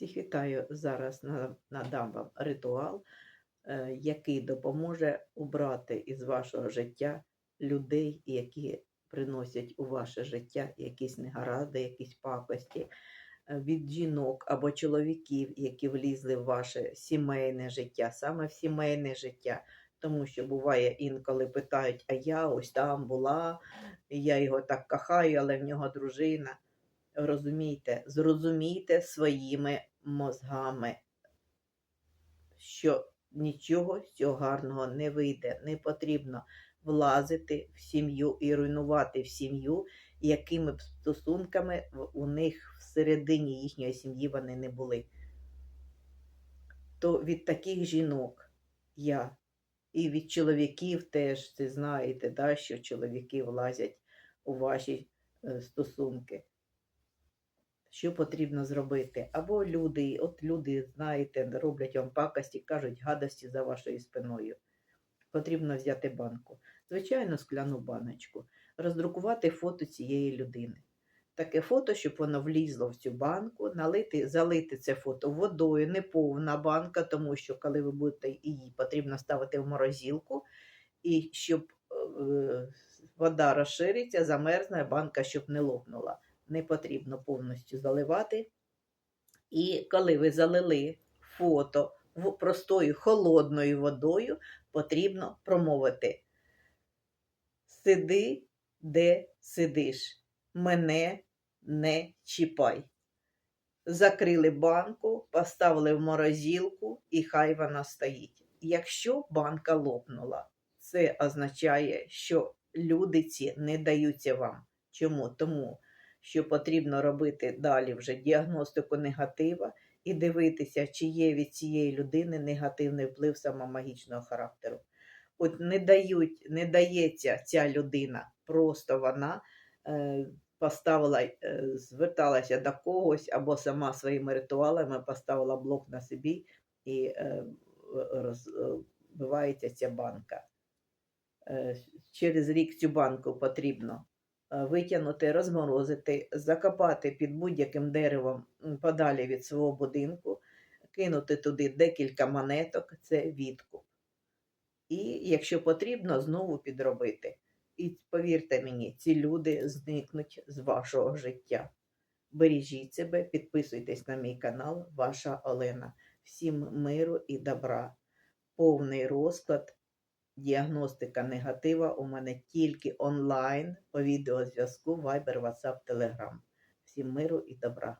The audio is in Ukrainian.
Всіх вітаю. Зараз надам вам ритуал, е, який допоможе убрати із вашого життя людей, які приносять у ваше життя якісь негаразди, якісь пакості, е, від жінок або чоловіків, які влізли в ваше сімейне життя, саме в сімейне життя. Тому що буває інколи питають, а я ось там була, я його так кохаю, але в нього дружина. Розумійте, зрозумійте своїми мозгами, що нічого з цього гарного не вийде. Не потрібно влазити в сім'ю і руйнувати в сім'ю, якими б стосунками у них всередині їхньої сім'ї вони не були. То від таких жінок я і від чоловіків теж це знаєте, да, що чоловіки влазять у ваші е, стосунки що потрібно зробити. Або люди, от люди, знаєте, роблять вам пакості, кажуть гадості за вашою спиною. Потрібно взяти банку. Звичайно, скляну баночку, роздрукувати фото цієї людини. Таке фото, щоб воно влізло в цю банку, налити, залити це фото водою, не повна банка, тому що коли ви будете її потрібно ставити в морозилку, і щоб е, вода розшириться, замерзне, банка щоб не лопнула не потрібно повністю заливати. І коли ви залили фото простою холодною водою, потрібно промовити: Сиди, де сидиш, мене не чіпай. Закрили банку, поставили в морозилку, і хай вона стоїть. Якщо банка лопнула, це означає, що люди ці не даються вам. Чому? Тому що потрібно робити далі вже діагностику негатива і дивитися, чи є від цієї людини негативний вплив самомагічного характеру. От не дають, не дається ця людина, просто вона е, поставила, е, зверталася до когось або сама своїми ритуалами поставила блок на собі і е, розбивається ця банка. Е, через рік цю банку потрібно е, витягнути, розморозити, закопати під будь-яким деревом подалі від свого будинку, кинути туди декілька монеток, це відкуп. І, якщо потрібно, знову підробити. І повірте мені, ці люди зникнуть з вашого життя. Бережіть себе, підписуйтесь на мій канал, ваша Олена. Всім миру і добра. Повний розклад Діагностика негатива у мене тільки онлайн по відеозв'язку Viber, WhatsApp, Telegram. Всім миру і добра.